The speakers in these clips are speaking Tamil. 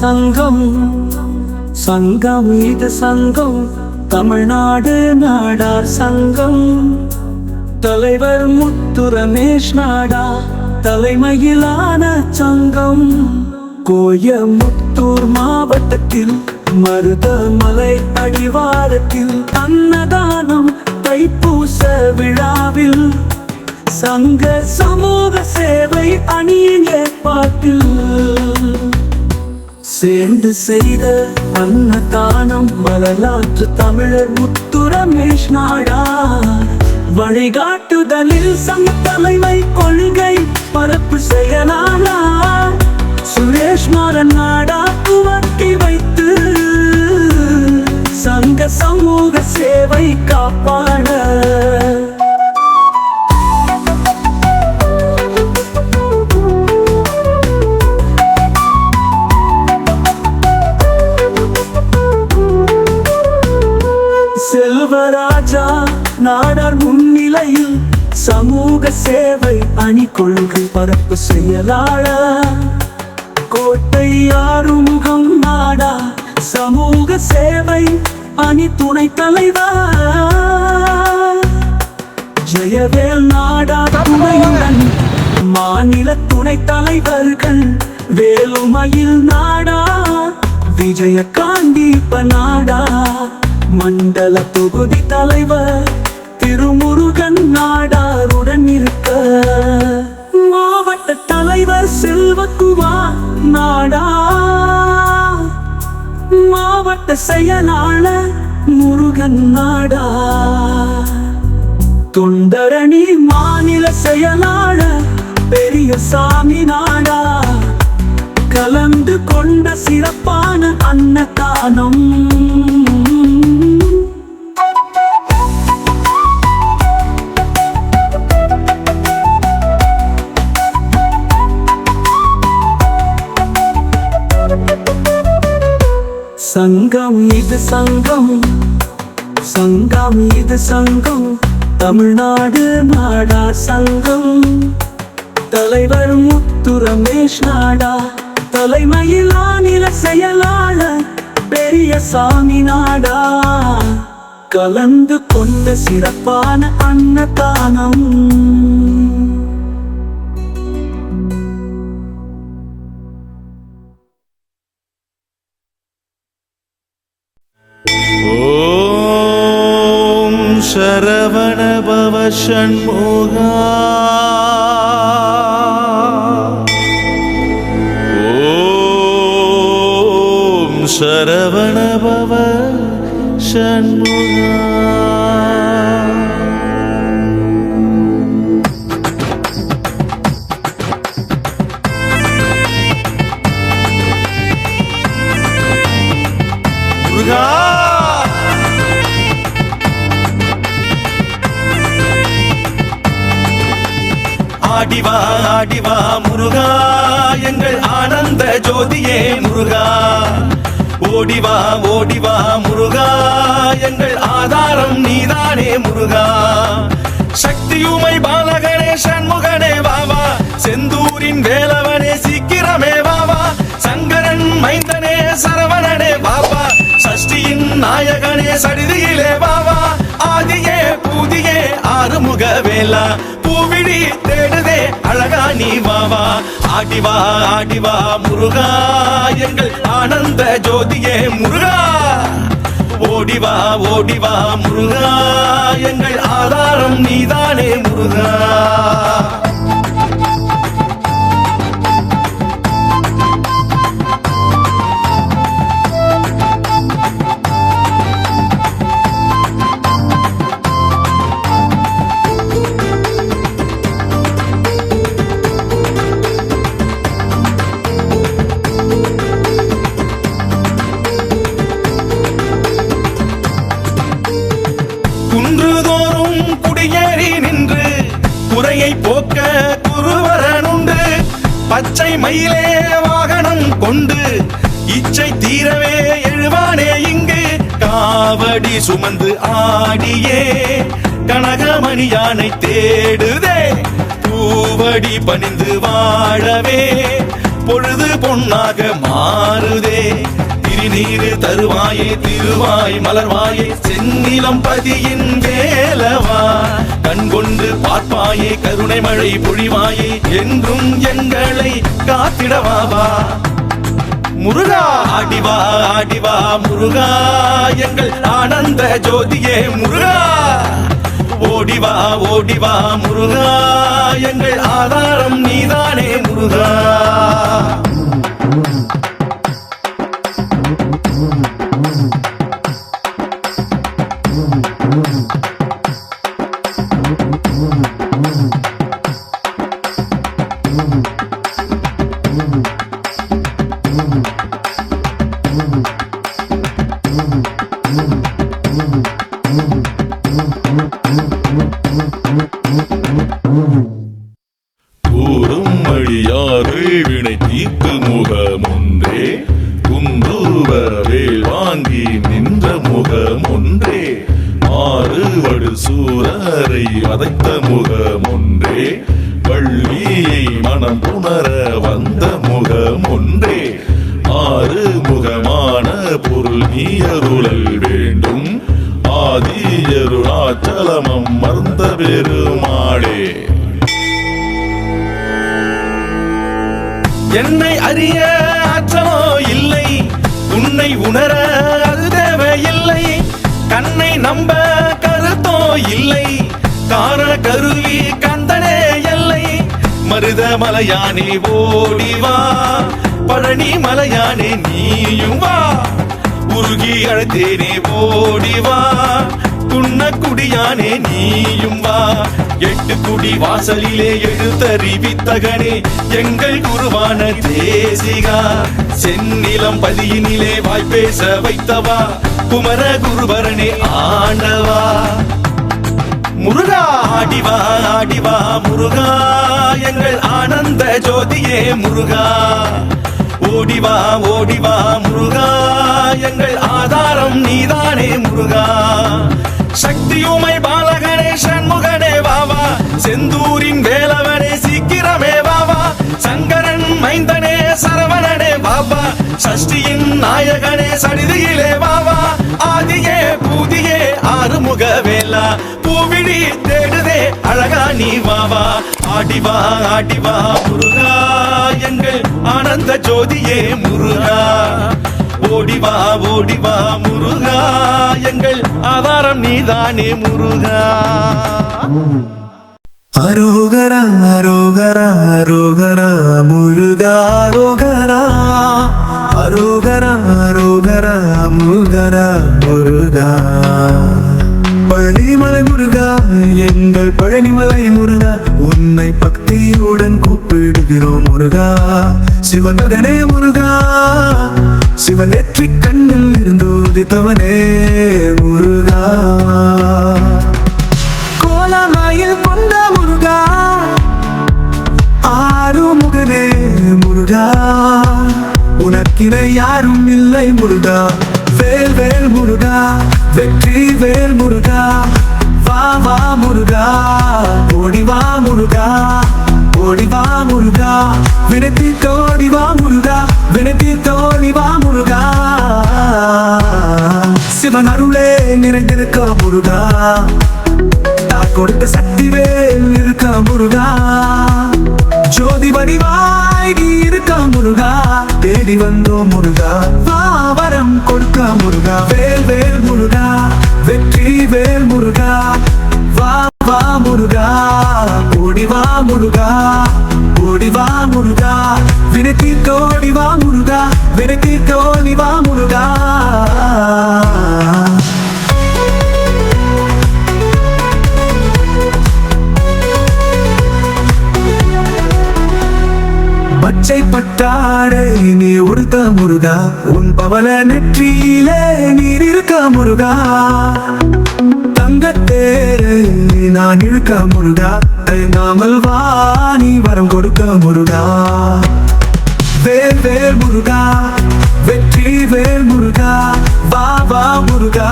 சங்கம் சங்கம் இது சங்கம் தமிழ்நாடு நாடார் சங்கம். தலைவர் முத்து ரமேஷ் நாடா தலைமையிலான சங்கம். கோயமுத்தூர் மாவட்டத்தில் மருதமலை அடிவாரத்தில் அன்னதானம் தைப்பூச விழாவில் சங்க சமூக சேவை அணியின் ஏற்பாட்டில். சேர்ந்து செய்த அன்னதானம் வரலாற்று தமிழர் முத்து ரமேஷ் நாடா. வழிகாட்டுதலில் சங்க தலைமை கொள்கை பரப்பு செய்யலானா சுரேஷ் மாறன் நாடா துவக்கி வைத்து சங்க சமூக சேவை காப்பாட நாடார் முன்னிலையில் சமூக சேவை அணி கொள்கை பரப்பு செயலாளர் கோட்டை ஆறுமுகம் நாடா சமூக சேவை அணி துணை தலைவர். ஜெயவேல் நாடா துணையுடன் மாநில துணை தலைவர்கள். வேலுமையில் நாடா விஜயகாந்தீப நாடா. மண்டல தொகுதி தலைவர். திருமுருகன் நாடாருடன் இருக்க. மாவட்ட தலைவர் செல்வக்குமார் நாடா. மாவட்ட செயலாளர் முருகன் நாடா. தொண்டரணி மாநில செயலாளர் பெரிய சாமி நாடா. கலந்து கொண்ட சிறப்பான அன்னதானம். சங்கம் இது சங்கம் தமிழ்நாடு நாடா சங்கம். தலைவர் முத்து ரமேஷ் நாடா தலைமையில் ஆநில செயலாளர் பெரிய சாமி நாடா. கலந்து கொண்ட சிறப்பான அன்னதானம். சரவணபவ சண்முகா ஓம் சரவணபவ ஆனந்த ஜோதியே முருகா. ஓடிவா ஓடிவா முருகா. எங்கள் ஆதாரம் நீதானே முருகா. சக்தியுமை பாலகனே சண்முகனே வாவா செந்தூரின் வேலவனே சீக்கிரமே வாவா சங்கரன் மைந்தனே சரவணனே வாவா சஷ்டியின் நாயகனே சடிதியிலே வாவா ஆதியே ஆறுமுக வேலா பூவிழி தேடுதே அழகா நீ வாவா ஆடிவா ஆடிவா முருகா. எங்கள் ஆனந்த ஜோதியே முருகா. ஓடிவா ஓடிவா முருகா. எங்கள் ஆதாரம் நீதானே முருகா. சுமந்து ஆடியே கனகமணி யானை தேடுதே. பூவடி பணிந்து வாழவே பொழுது பொன்னாக மாறுதே. திருநீரு தருவாயே திருவாய் மலர்வாயே செந்நிலம் பதியின் வேலவா. கண் கொண்டு பார்ப்பாயே கருணை மழை பொழிவாயே என்றும் எங்களை காத்திடவாவா. முருகா. ஆடிவா ஆடிவா முருகா. எங்கள் ஆனந்த ஜோதியே முருகா. ஓடிவா ஓடிவா முருகா. எங்கள் ஆதாரம் நீதானே முருகா. அதைத்த முகம் ஒன்றே வள்ளியை மனம் புணர வந்த முகம் ஒன்றே ஆறு முகமான பொருள் நீயருளல் வேண்டும். ஆதியருளாச்சலமம் மறந்த பெருமாளே. என்னை அறிய அச்சமோ இல்லை. உன்னை உணர அது தேவையில்லை கண்ணை நம்ப கருத்தோ இல்லை. காரண கருவி கந்தனே எல்லை. மருத மலையானே ஓடி வா. பழனி மலையானே நீயும் வா. உருகி அழைத்தேனே ஓடி வா. குடியானே நீயும் வா. எட்டு குடி வாசலிலே எழுத்தறிவித்தகனே எங்கள் குருவான தேசிகா. செந்நிலம் பதியினிலே வாய்ப்பேச வைத்தவா. குமர குருவரனே ஆண்டவா. முருகா ஆடிவா ஆடிவா முருகா. எங்கள் ஆனந்த ஜோதியே முருகா. ஓடிவா ஓடிவா முருகா. எங்கள் ஆதாரம் நீதானே முருகா. சக்தியுமை பாலகனே சண்முகனே வாவா. செந்தூரின் வேலவனே சீக்கிரமே வாவா. சங்கரன் மைந்தனே சரவணனே பாபா சஷ்டியின் நாயகனே சடிதியிலே வாவா. ஆதியே பூதியே ஆறுமுக வேலா பூவிழி தேடுதே அழகா நீ வாவா ஆடிவா ஆடிவா முருகா எங்கள் ஆனந்த ஜோதியே முருகா. ஓடிவா ஓடிவா முருகா எங்கள் ஆதாரம் நீதானே முருகா. அரோகரா அரோகரா அரோகரா முருகா அரோகரா. அரோகரா அரோகரா முருகரா முருகா. பழனிமலை முருகா எங்கள் பழனிமலை முருகா உன்னை பக்தியுடன் கூப்பிடுகிறோம் முருகா. சிவனகனே முருகா சிவன் கண்ணில் இருந்து உதித்தவனே முருகா. கோலமாயில் கொண்ட முருகா ஆறுமுகனே முருகா. உனக்கிட யாரும் இல்லை முருகா. வேல் வேல் முருகா வெற்றி வேல் முருகா. வா வா முருகா ஓடி வா முருகா ஓடி வா முருகா. வினத்தி தோடி வா முருகா வினத்தி தோடி வா முருகா. சிவன் அருளே நிறைந்திருக்க முருகா. கொடுத்த சக்தி வேல் இருக்க முருகா. ஜோதி வடிவாய் நீ இருக்க முருகா? தேடி வந்தோம் முருகா. வாவரம் கொடுக்க முருகா. வேல் வேல் முருகா. வெற்றி வேல் முருகா. வா வா முருகா. ஓடி வா முருகா. ஓடி வா முருகா. வினத்தி தோடி வா முருகா. வினத்தி தோடி வா முருகா. பச்சை பட்டாடை நீ உடுத்த முருகா. உன் பவல நெற்றியில நீர் இருக்க முருகா. தங்கத்தேரை நான் இருக்க முருகா. தயங்காமல் வா நீ வரம் கொடுக்க முருகா. வேல் வேல் முருகா வெற்றி வேல் முருகா. வா வா முருகா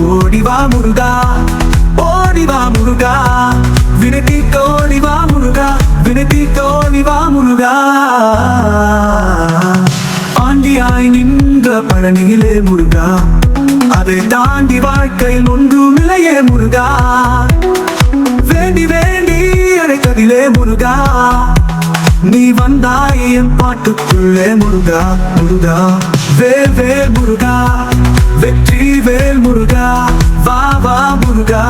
ஓடி வா முருகா. ஓடி வா முருகா வினதி கோடி வா முருகா. வினதி விவா முருகா ஆண்டியாய் நின்ற பழனியிலே முருகா. அதை தாண்டி வாழ்க்கையில் ஒன்றும் இல்லையே முருகா. வேண்டி வேண்டி அழைத்ததிலே முருகா. நீ வந்தாய் என் பாட்டுக்குள்ளே முருகா முருகா. வேல் வேல் முருகா. வெற்றி வேல் முருகா. வா வா முருகா.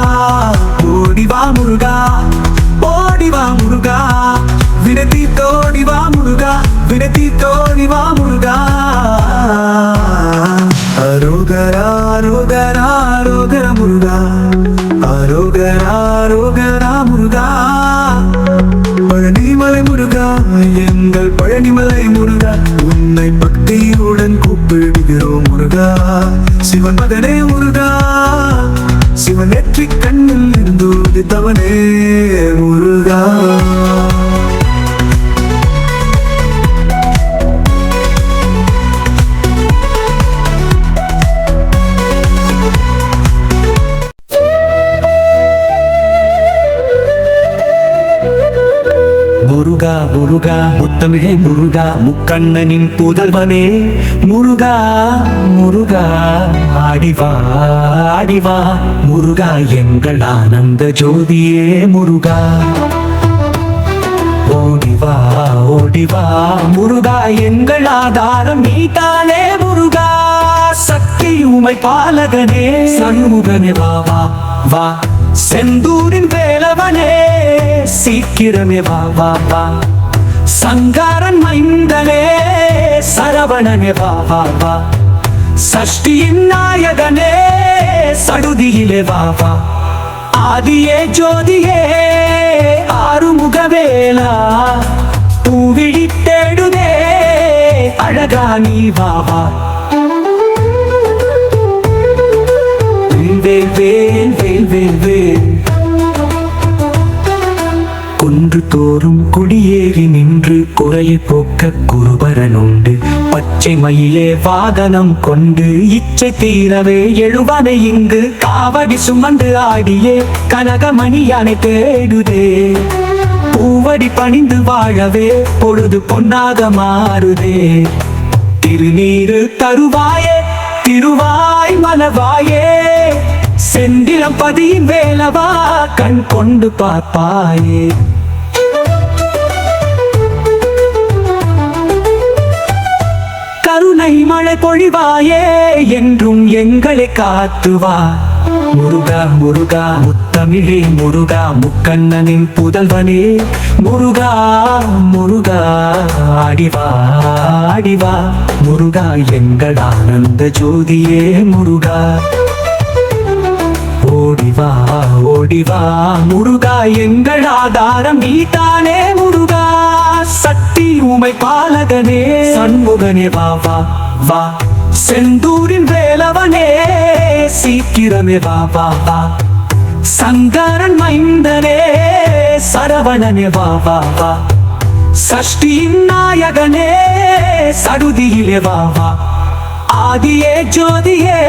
ஓடி வா முருகா. తోడివా మురుగా? వినతి తోడివా మురుగా? వినతి తోడివా మురుగా? முருகா முருகா முக்கண்ணனின் புதல்வனே. முருகா முருகா ஆடிவா ஆடிவா. முருகா எங்கள் ஆனந்த ஜோதியே முருகா. ஓடிவா ஓடிவா முருகா எங்கள் ஆதாரம் நீதானே முருகா. சக்தி உமை பாலகனே. சண்முகனே வா வா வா. செந்தூரின் வேலவனே. சீக்கிரமே வா வா வா. சங்காரன் மைந்தனே சரவணனே வா வா வா. சஷ்டியின் நாயகனே சடுதியிலே வா வா. ஆதியே ஜோதியே ஆறுமுகவேலா பூவிழி தேடுதே அழகா நீ வா வா. வேல் வேல் வேல் வேல் வேல். ஒன்று தோறும் குடியேறி நின்று குறையை போக்க குருபரனுண்டு. பச்சை மயிலே வாகனம் கொண்டு இச்சை தீரவே எழுவனை இங்கு காவடி சுமந்து ஆடியே கனகமணி யானை தேடுதே. பூவடி பணிந்து வாழவே பொழுது பொன்னாக மாறுதே. திருநீரு தருவாயே திருவாய் மலவாயே செந்திரம் பதியின் வேலவா கண் கொண்டு பார்ப்பாயே. கருணை மழை பொழிவாயே என்றும் எங்களை காத்துவா. முருகா முருகா முத்தமிழே முருகா முக்கண்ணனின் புதல்வனே. முருகா முருகா ஆடிவா அடிவா முருகா எங்கள் ஆனந்த ஜோதியே முருகா. ஓடிவா ஓடிவா முருகா எங்கள் ஆதாரம் நீதானே முருகா. சக்தி உமை பாலகனே. சண்முகனே வா வா வா. செந்தூரின் வேலவனே சீக்கிரமே வா வா வா. சங்கரன் மைந்தனே சரவணனே வா வா வா. சஷ்டியின் நாயகனே சடுதியிலே வா வா. ஆதியே ஜோதியே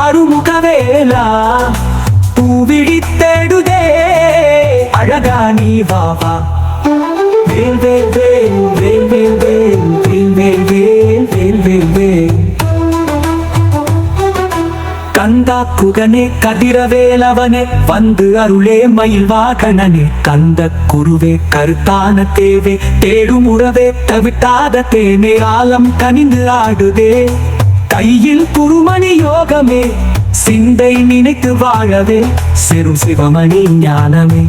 ஆறுமுகவேலா பூவிழி தேடுதே அழகா நீ வா வா. வேல் வேல் வேல் வேல் வேல் வேல் வேல் வேல் வேல் வேல் வேல் வேல் கந்தா குகனே கதிரவேலவனே வந்து அருளே மயில் வாகனனே கந்த குருவே கருத்தான தேவே தேடும் உறவே தவிட்டாத தேனே ஆலம் கனிந்து ஆடுதே கையில் குருமணி யோகமே சிந்தை நினைத்து வாழவே செரும் சிவமணி ஞானமே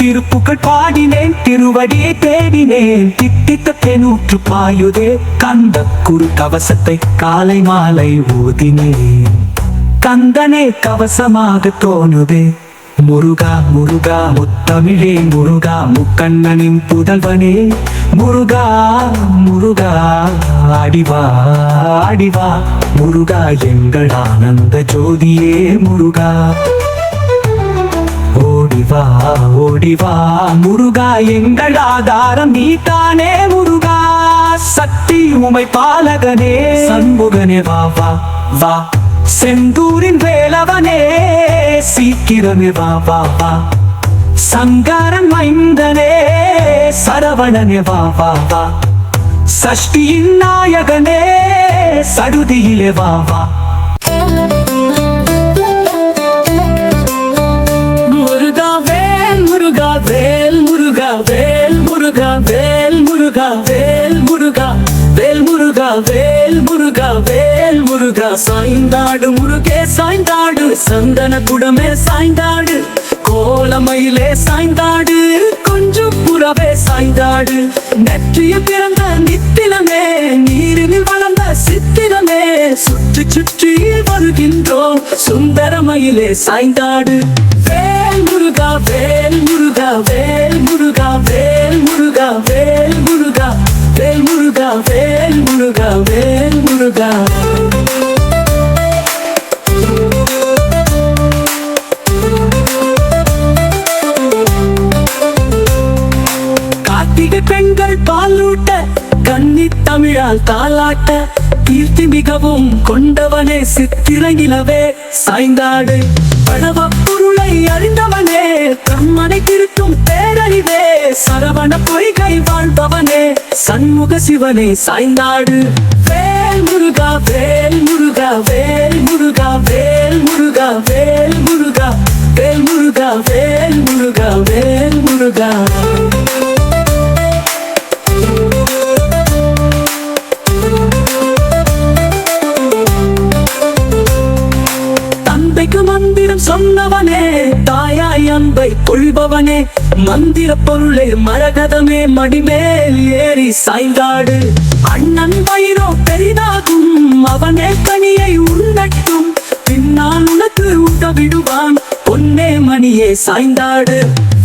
திருப்புகள் பாடினேன் திருவடியை தேடினேன். தித்தித்த தெனூற்று பாயுதே கந்த குரு கவசத்தை காலை மாலை ஊதினேன். கந்தனே கவசமாக தோணுதே முருகா முருகா முத்தமிழே முருகா முக்கண்ணனின் புதல்வனே. முருகா முருகா அடிவா அடிவா. முருகா எங்கள் ஆனந்த ஜோதியே முருகா. ஓடிவா ஓடிவா. முருகா எங்கள் ஆதாரம் நீதானே முருகா. சக்தி உமை பாலகனே. சண்முகனே வா வா வா. செந்தூரின் வேலவனே. சீக்கிரமே வா வா வா. சங்காரம் மைந்தனே. சரவணனே வா வா வா. சஷ்டியின் நாயகனே. சடுதியிலே வா வா. முருகா வேல் முருகா வேல் முருகா வேல் முருகா வேல் முருகா. சாய்ந்தாடு முருகே சாய்ந்தாடு சந்தன குடமே சாய்ந்தாடு கோலமயிலே சாய்ந்தாடு கொஞ்சம் புறவே சாய்ந்தாடு. நெற்றிய பிறந்த நித்திலமே நீரில் வளர்ந்த சித்திரமே சுற்றி சுற்றி வருகின்றோம் சுந்தரமயிலே சாய்ந்தாடு. வேல் முருகா வேல் முருகா வேல் முருகா வேல் முருகா வேல் முருகா வேல் முருகா வேல் முருகா வேல் முருகா. கார்த்திகை பெண்கள் பாலூட்ட கன்னி தமிழால் தாளாட்ட கீர்த்தி மிகவும் கொண்டவனே சித்திரங்கிலவே சாய்ந்தாடு. பழவ பொருளை அறிந்தவனே தம்மனை திருத்தும் பேரறிவே சரவண பொய்கை வாழ்பவனே. சண்முக சிவனே சாய்ந்தாடு. வேல் முருகா வேல் முருகா வேல் முருகா வேல் முருகா வேல் முருகா. வேல் முருகா வேல் முருகா வேல் முருகா. தந்தைக்கு மந்திரம் சொன்னவனே தாயா அன்பை கொள்பவனே மந்திர பொருளே மரகதமே மடிமேல் ஏறி சாய்ந்தாடு. அண்ணன் வயிறோ பெரிதாகும் அவனே கனியை உண்ணட்டும். பின்னால் உனக்கு உட்ட விடுவான் பொன்னே மணியே சாய்ந்தாடு.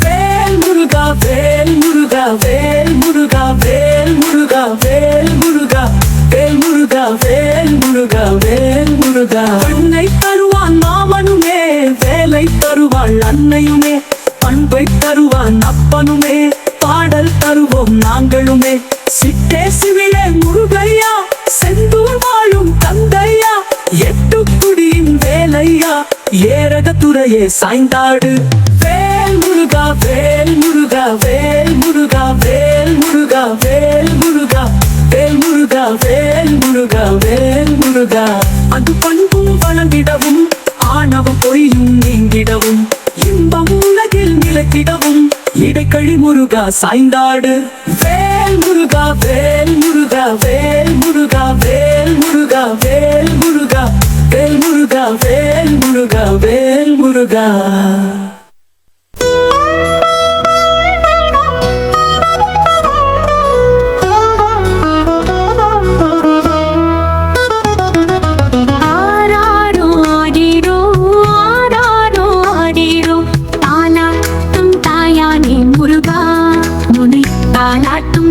வேல் முருகா வேல் முருகா வேல் முருகா வேல் முருகா வேல் முருகா வேல் முருகா வேல் முருகா வேல் முருகா. உன்னை தருவான் மாமனுமே அன்பை தருவாள் அன்னையுமே பண்பை தருவான் அப்பனுமே பாடல் தருவோம் நாங்களுமே. சிட்டே சிவிலே முருகையா செந்தூர் வாழும் தந்தையா எட்டு குடியின் வேலையா ஏரக துறையே சாய்ந்தாடு. வேல் முருகா வேல் முருகா வேல் முருகா வேல் முருகா வேல் முருகா வேல் முருகா வேல் முருகா வேல் முருகா. அது பண்பும் வளர்ந்திடவும் ஆணவம் பொறியும் நீங்கிடவும் இன்பம் உலகில் நிலைத்திடவும். இடைக்கழி முருகா சாய்ந்தாடு. வேல் முருகா வேல் முருகா வேல் முருகா வேல் முருகா வேல் முருகா. வேல் முருகா வேல் முருகா வேல் முருகா. not to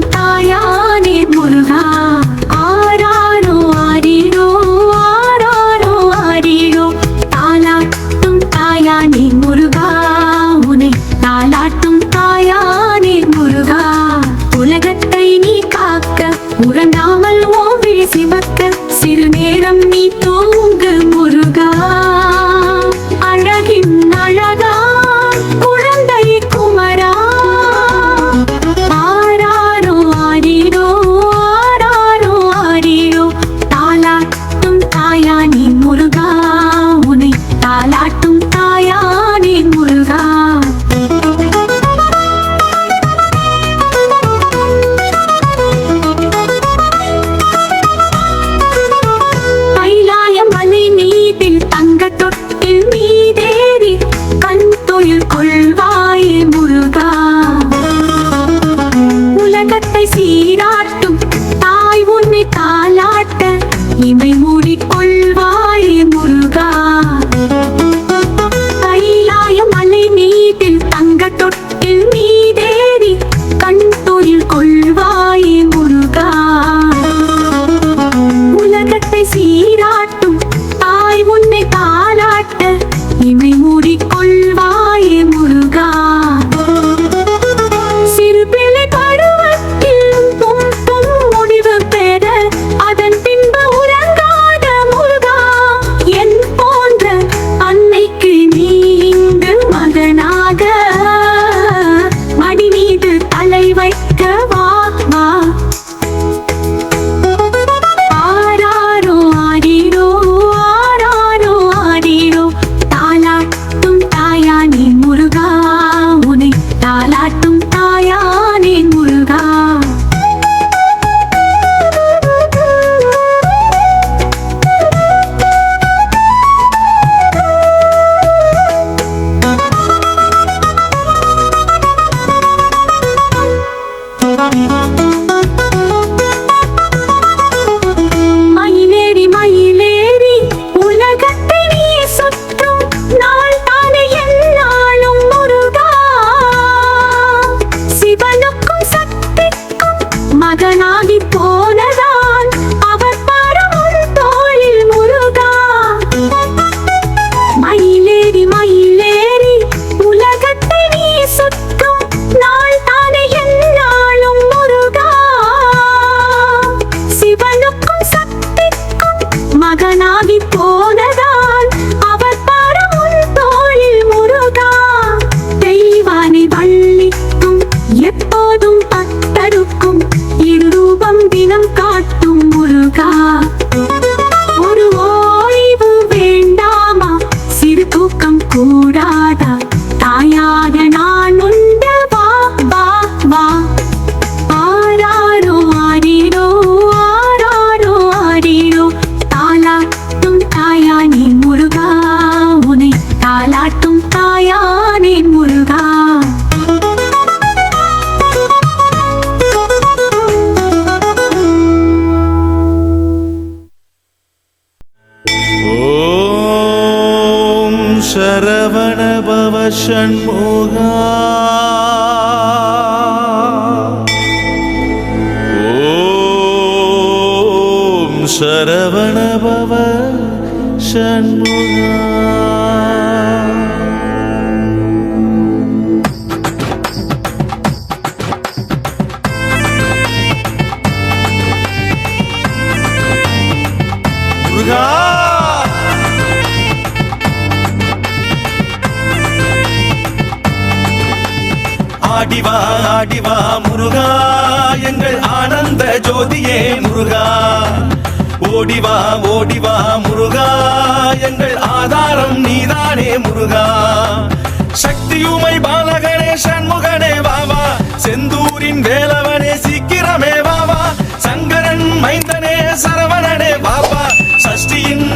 ஓம் சரவண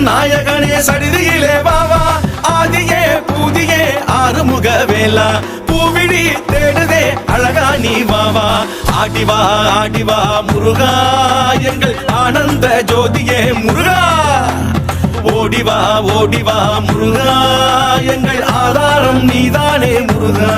நாயகனே சடிதியிலே வாவா ஆதியே பூதியே ஆறுமுக வேலா. பூவிழி தேடுதே அழகா நீ வாவா ஆடிவா ஆடிவா முருகா. எங்கள் ஆனந்த ஜோதியே முருகா. ஓடிவா ஓடிவா முருகா. எங்கள் ஆதாரம் நீதானே முருகா.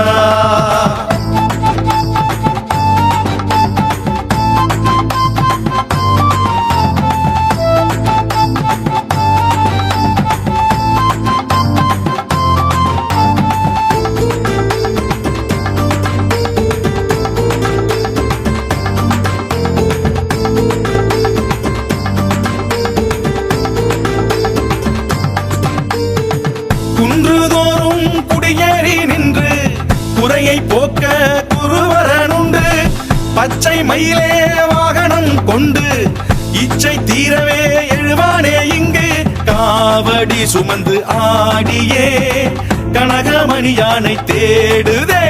சுமந்து ஆடியே கனகமணி யானை தேடுதே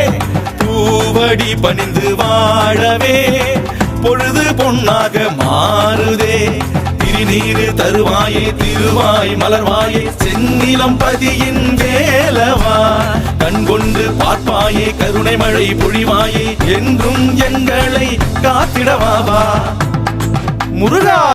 பூவடி பணிந்து வாழவே பொழுது பொன்னாக மாறுதே. திருநீரு தருவாயே திருவாய் மலர்வாயே செந்நிலம் பதியின் வேலவா. கண் கொண்டு பார்ப்பாயே கருணை மழை பொழிவாயே என்றும் எங்களை காத்திடவாவா. முருகா!